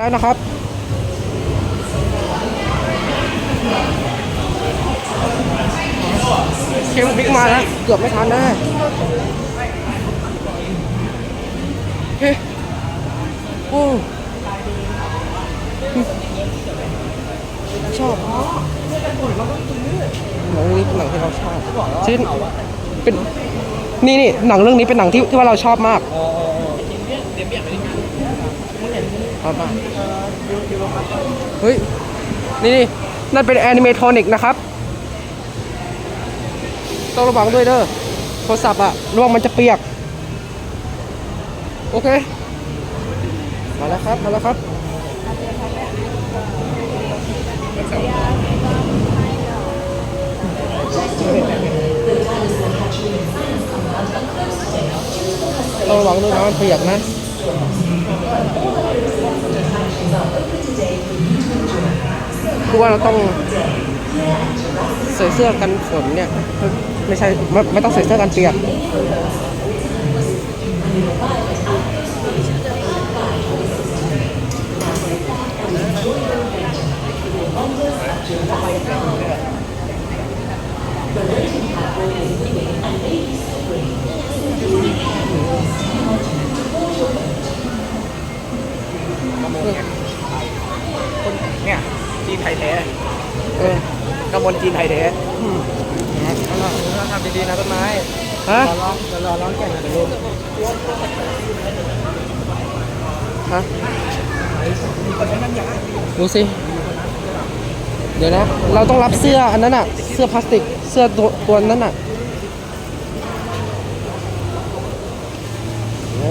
แล้วนะครับเคมบิ๊กมาแล้วเกือบไม่ทันแน่เฮ้ยโอ้ชอบหนังนี้เป็นหนังที่เราชอบชิ้นเป็นนี่นี่หนังเรื่องนี้เป็นหนังที่ที่ว่าเราชอบมาก เอาป่ะเฮ้ย นี่นี่นั่นเป็นแอนิเมทรอนิกนะครับ ต้องระวังด้วยเด้อ โทรศัพท์อะระวังมันจะเปียก โอเค มาแล้วครับ มาแล้วครับต้องระวังด้วยนะมันเปียกนะ คือว่าเราต้องใส่เสื้อกันฝนเนี่ย ไม่ใช่ไม่ไม่ต้องใส่เสื้อกันเปียก เนี่ยจีนไทยแท้เออกำมลจีนไทยแท้อืมเราทำดีๆนะต้นไม้ฮะรอร้องรอร้องแก่งกันลูกฮะดูสิ เดี๋ยวนะ เราต้องรับเสื้ออันนั้นอะเสื้อพลาสติก เสื้อตัวตัวนั้นอะโอ้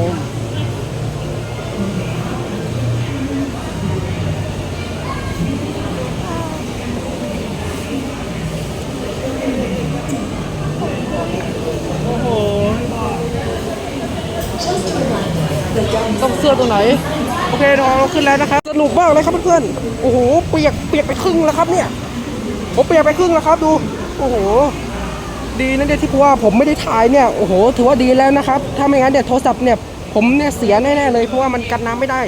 ต้องเสื้อตัวไหน โอเคเราเราขึ้นแล้วนะครับสนุกมากเลยครับเพื่อนๆโอ้โหเปียกเปียกไปครึ่งแล้วครับเนี่ยผมเปียกไปครึ่งแล้วครับดู โอ้โห ดีนะเนี่ยที่ว่าผมไม่ได้ถ่ายเนี่ยโอ้โหถือว่าดีแล้วนะครับ ถ้าไม่งั้นเนี่ยโทรศัพท์เนี่ยผมเนี่ยเสียแน่ๆเลยเพราะว่ามันกันน้ำไม่ได้